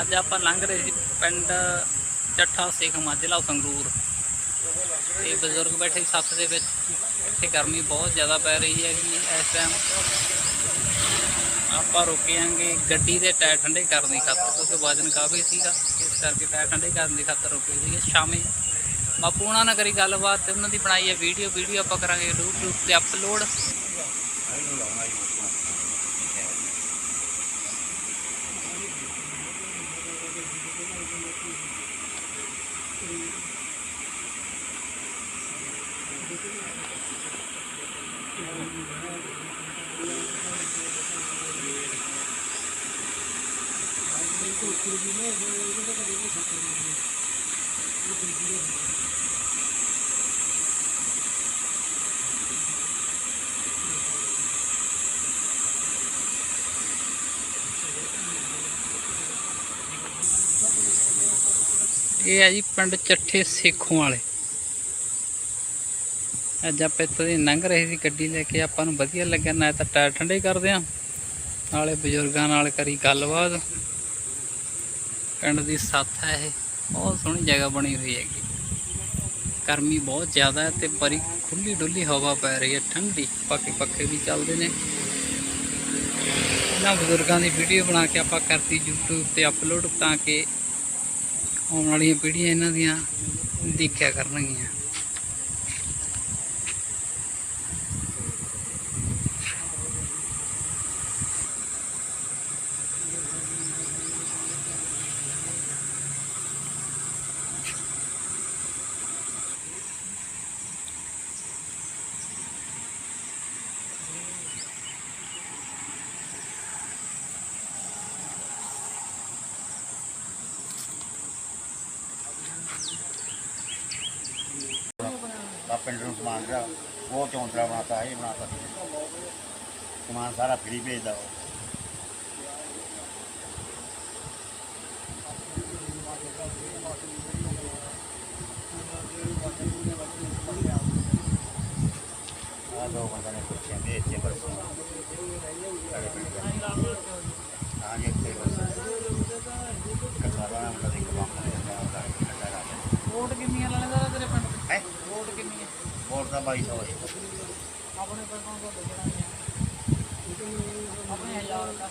ਅੱਜ ਆਪਾਂ ਲੰਘ ਰਹੇ ਸੀ ਪਿੰਡ ਚੱਠਾ ਸੇਖ ਜ਼ਿਲ੍ਹਾ ਸੰਗਰੂਰ। ਤੇ ਬਜ਼ੁਰਗ ਬੈਠੇ ਸੱਤ ਦੇ ਵਿੱਚ। ਇੱਥੇ ਗਰਮੀ ਬਹੁਤ ਜ਼ਿਆਦਾ ਪੈ ਰਹੀ ਹੈਗੀ ਇਸ ਟਾਈਮ ਆਪਾਂ ਰੁਕਿਆਂਗੇ ਗੱਡੀ ਦੇ ਟਾਇਰ ਠੰਡੇ ਕਰਨ ਦੀ ਖਾਤਰ, ਕਿਉਂਕਿ ਵਜ਼ਨ ਕਾਫੀ ਸੀਗਾ। ਇਸ ਕਰਕੇ ਟਾਇਰ ਠੰਡੇ ਕਰਨ ਦੀ ਖਾਤਰ ਰੁਕੇ ਸੀਗੇ। ਸ਼ਾਮੇ ਬਾਪੂ ਉਹਨਾਂ ਨਾਲ ਕਰੀ ਗੱਲਬਾਤ ਤੇ ਉਹਨਾਂ ਦੀ ਬਣਾਈ ਹੈ ਵੀਡੀਓ ਵੀਡੀਓ ਆਪਾਂ ਕਰਾਂਗੇ YouTube ਤੇ ਅਪਲੋਡ ਇਹ ਹੈ ਜੀ ਪਿੰਡ ਚੱਠੇ ਸੇਖੋਂ ਵਾਲੇ। ਅੱਜ ਆਪਾਂ ਇੱਥੋਂ ਦੀ ਲੰਘ ਰਹੇ ਸੀ ਗੱਡੀ ਲੈ ਕੇ, ਆਪਾਂ ਨੂੰ ਵਧੀਆ ਲੱਗਿਆ, ਨਾ ਤਾਂ ਟਾਇਰ ਠੰਡੇ ਕਰਦੇ ਆ। ਨਾਲੇ ਬਜ਼ੁਰਗਾਂ ਨਾਲ ਕਰੀ ਗੱਲਬਾਤ। ਪਿੰਡ ਦੀ ਸੱਥ ਹੈ ਇਹ, ਬਹੁਤ ਸੋਹਣੀ ਜਗ੍ਹਾ ਬਣੀ ਹੋਈ ਹੈਗੀ। ਗਰਮੀ ਬਹੁਤ ਜ਼ਿਆਦਾ ਹੈ ਤੇ ਬੜੀ ਖੁੱਲੀ ਡੁੱਲੀ ਹਵਾ ਪੈ ਰਹੀ ਹੈ, ਠੰਡੀ, ਪੱਕੇ ਪੱਖੇ ਵੀ ਚੱਲਦੇ ਨੇ। ਇਹਨਾਂ ਬਜ਼ੁਰਗਾਂ ਦੀ ਵੀਡੀਓ ਬਣਾ ਕੇ ਆਪਾਂ ਕਰਤੀ YouTube ਤੇ ਅਪਲੋਡ ਤਾਂ ਕਿ ਆਉਣ ਵਾਲੀਆਂ ਪੀੜ੍ਹੀਆਂ ਇਹਨਾਂ ਦੀਆਂ ਦੇਖਿਆ ਕਰਨਗੀਆਂ। ਆ ਪਿੰਡ ਨੂੰ ਸਮਾਨ ਜਿਹੜਾ ਉਹ ਚੌਂਤਰਾ ਬਣਾਤਾ, ਇਹ ਬਣਾਤਾ। ਸਮਾਨ ਸਾਰਾ ਫਰੀ ਭੇਜਦਾ ਉਹ। ਆ ਦੋ ਬੰਦੇ ਨੇ ਪੁੱਛਿਆ ਦੇ ਇੱਥੇ ਬਸ ਸਾਡੇ ਪਿੰਡ ਦਾ। ਹਾਂ ਇੱਥੇ ਬਸ। ਕਸਾਰਾ ਨਾਮ ਦਾ ਇੱਕ ਬੰਦਾ ਵੋਟ ਕਿੰਨੀਆਂ ਲੈਣੇ ਦਾ ਤੇਰੇ ਪਿੰਡ ਹੈ? ਵੋਟ ਕਿੰਨੀ ਹੈ ਵੋਟ ਦਾ 2200 ਹੈ ਆਪਣੇ ਪਿੰਡ ਤੋਂ ਤੁਹਾਡੇ ਕਿਹੜਾ ਆਪਣੇ ਹਜ਼ਾਰ ਦਾ